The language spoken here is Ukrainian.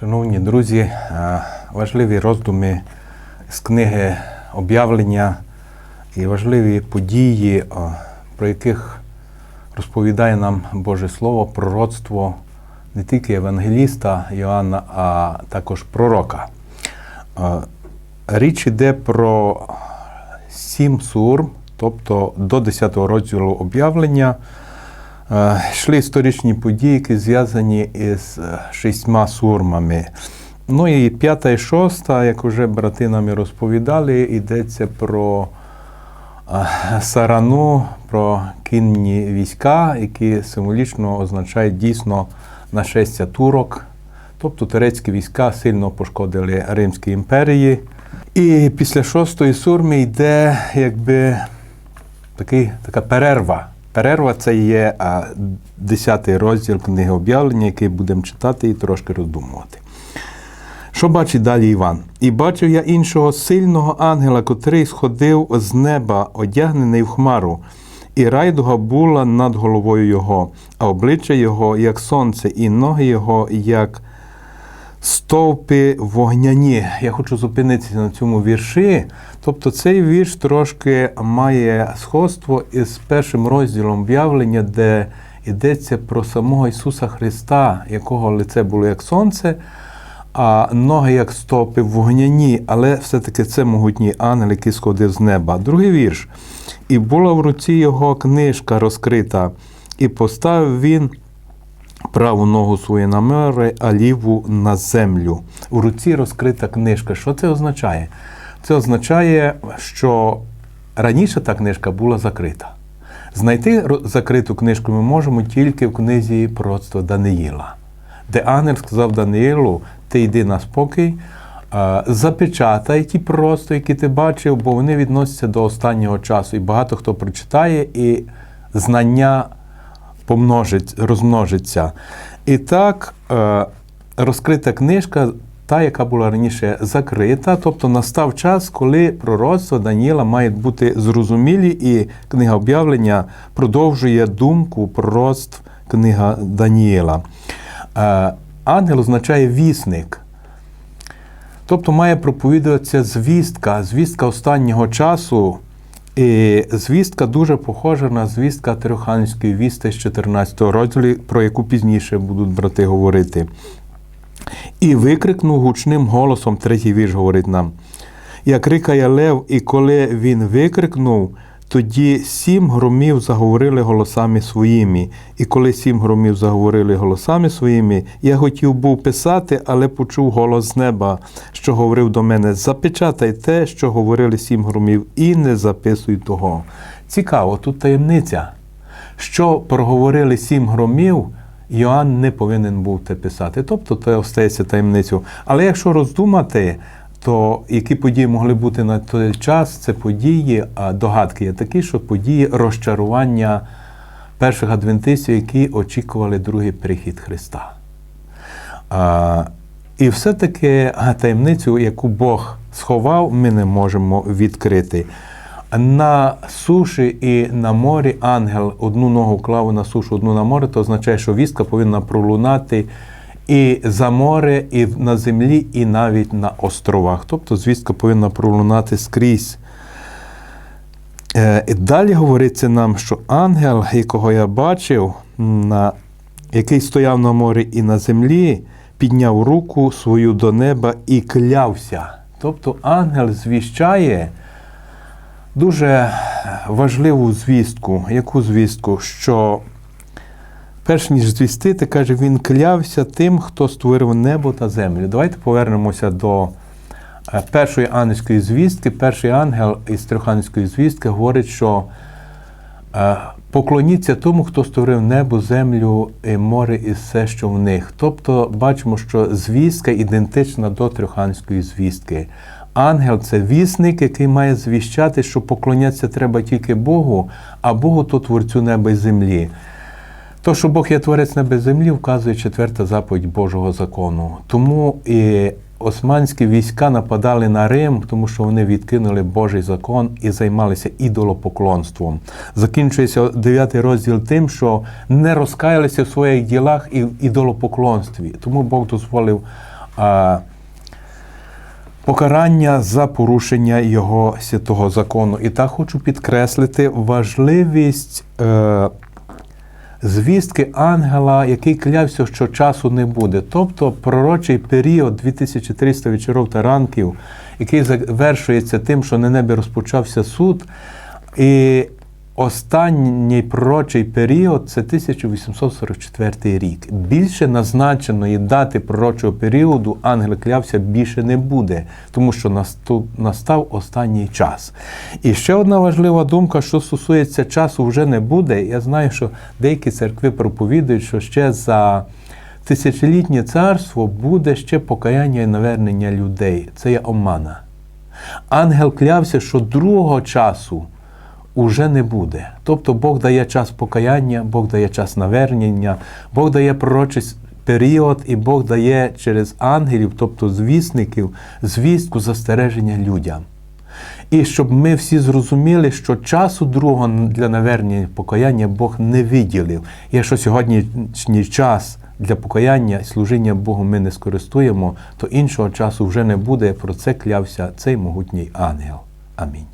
Шановні друзі, е, важливі роздуми з книги об'явлення і важливі події, е, про яких розповідає нам Боже Слово, пророцтво не тільки Євангеліста Йоанна, а також пророка. Е, Річ йде про сім сурм, тобто до 10 розділу об'явлення. Е, Йшли історичні події, які зв'язані із е, шістьма сурмами. Ну і п'ята і шоста, як вже брати нам розповідали, йдеться про е, сарану, про кінні війська, які символічно означають дійсно нашестя турок. Тобто турецькі війська сильно пошкодили Римській імперії. І після шостої сурми йде якби такий, така перерва. Перерва це є а, 10 розділ книги об'явлення, який будемо читати і трошки роздумувати. Що бачить далі Іван? І бачив я іншого сильного ангела, котрий сходив з неба, одягнений в хмару, і райдуга була над головою його, а обличчя його, як сонце, і ноги його, як стовпи вогняні. Я хочу зупинитися на цьому вірші. Тобто цей вірш трошки має сходство із першим розділом об'явлення, де йдеться про самого Ісуса Христа, якого лице було як сонце, а ноги як стопи вогняні, але все-таки це могутній ангел, який сходив з неба. Другий вірш. І була в руці його книжка розкрита, і поставив він праву ногу свою на море, а ліву на землю. У руці розкрита книжка. Що це означає? Це означає, що раніше та книжка була закрита. Знайти закриту книжку ми можемо тільки в книзі пророцтва Даниїла, де ангел сказав Даниїлу, ти йди на спокій, запечатай ті пророцтва, які ти бачив, бо вони відносяться до останнього часу. І багато хто прочитає, і знання помножить, розмножиться. І так, е, розкрита книжка, та, яка була раніше закрита, тобто настав час, коли пророцтва Даніїла мають бути зрозумілі, і книга об'явлення продовжує думку пророцтв книга Даніїла. Е, Ангел означає вісник. Тобто має проповідуватися звістка, звістка останнього часу. І звістка дуже похожа на звістка Трьоханської вісти з 14 розділу, про яку пізніше будуть брати говорити. І викрикнув гучним голосом, третій вірш говорить нам. Як рикає лев, і коли він викрикнув, тоді сім громів заговорили голосами своїми. І коли сім громів заговорили голосами своїми, я хотів був писати, але почув голос з неба, що говорив до мене: запечатай те, що говорили сім громів, і не записуй того. Цікаво, тут таємниця. Що проговорили сім громів, Йоанн не повинен був те писати. Тобто це остається таємницю. Але якщо роздумати, то які події могли бути на той час, це події, а догадки є такі, що події розчарування перших адвентистів, які очікували другий прихід Христа. А, і все-таки таємницю, яку Бог сховав, ми не можемо відкрити. На суші і на морі ангел одну ногу клав на сушу, одну на море, то означає, що вістка повинна пролунати і за море, і на землі, і навіть на островах. Тобто звістка повинна пролунати скрізь. Е, і Далі говориться нам, що ангел, якого я бачив, на, який стояв на морі і на землі, підняв руку свою до неба і клявся. Тобто ангел звіщає дуже важливу звістку. Яку звістку? Що перш ніж звістити, каже, він клявся тим, хто створив небо та землю. Давайте повернемося до е, першої ангельської звістки. Перший ангел із трьохангельської звістки говорить, що е, поклоніться тому, хто створив небо, землю, і море і все, що в них. Тобто бачимо, що звістка ідентична до трьохангельської звістки. Ангел це вісник, який має звіщати, що поклонятися треба тільки Богу, а Богу то творцю неба і землі. То, що Бог є творець неба і землі, вказує четверта заповідь Божого закону. Тому і османські війська нападали на Рим, тому що вони відкинули Божий закон і займалися ідолопоклонством. Закінчується 9 розділ тим, що не розкаялися в своїх ділах і в ідолопоклонстві. Тому Бог дозволив а, покарання за порушення його святого закону. І так хочу підкреслити важливість е, звістки ангела, який клявся, що часу не буде. Тобто пророчий період 2300 вечоров та ранків, який завершується тим, що на небі розпочався суд. І останній пророчий період це 1844 рік. Більше назначеної дати пророчого періоду ангел клявся більше не буде, тому що настав останній час. І ще одна важлива думка, що стосується часу, вже не буде. Я знаю, що деякі церкви проповідують, що ще за тисячолітнє царство буде ще покаяння і навернення людей. Це є омана. Ангел клявся, що другого часу уже не буде. Тобто Бог дає час покаяння, Бог дає час навернення, Бог дає пророчий період, і Бог дає через ангелів, тобто звісників, звістку застереження людям. І щоб ми всі зрозуміли, що часу другого для навернення покаяння Бог не виділив. Якщо сьогоднішній час для покаяння і служіння Богу ми не скористуємо, то іншого часу вже не буде. Про це клявся цей могутній ангел. Амінь.